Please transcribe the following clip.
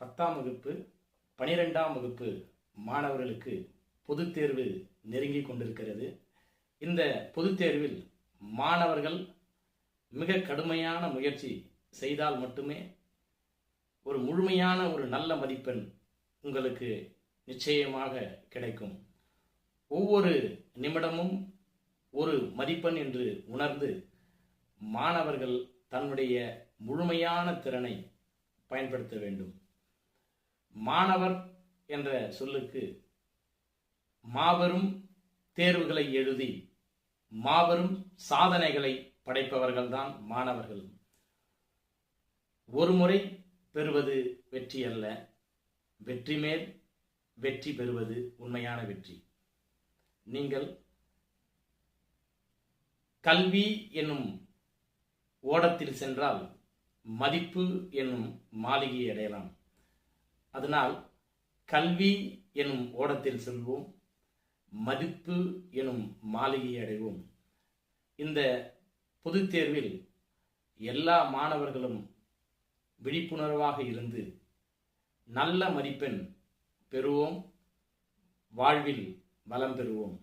பத்தாம் வகுப்பு பனிரெண்டாம் வகுப்பு மாணவர்களுக்கு பொதுத் தேர்வு நெருங்கி கொண்டிருக்கிறது. இந்த பொதுத் தேர்வில் மாணவர்கள் மிக கடுமையான முயற்சி செய்தால் மட்டுமே ஒரு முழுமையான ஒரு நல்ல மதிப்பெண் உங்களுக்கு நிச்சயமாக கிடைக்கும். ஒவ்வொரு நிமிடமும் ஒரு மதிப்பெண் என்று உணர்ந்து மாணவர்கள் தன்னுடைய முழுமையான திறனை பயன்படுத்த வேண்டும். மாணவர் என்ற சொல்லுக்கு மாபெரும் தேர்வுகளை எழுதி மாபெரும் சாதனைகளை படைப்பவர்கள்தான் மாணவர்கள். ஒரு முறை பெறுவது வெற்றி அல்ல. வெற்றி மேல் வெற்றி பெறுவது உண்மையான வெற்றி. நீங்கள் கல்வி என்னும் ஓடத்தில் சென்றால் மதிப்பு என்னும் மாளிகையை அடையலாம். அதனால் கல்வி எனும் ஓடத்தில் செல்வோம் மதிப்பு எனும் மாளிகையை அடைவோம். இந்த பொதுத் தேர்வில் எல்லா மாணவர்களும் விழிப்புணர்வாக இருந்து நல்ல மதிப்பெண் பெறுவோம் வாழ்வில் வளம் பெறுவோம்.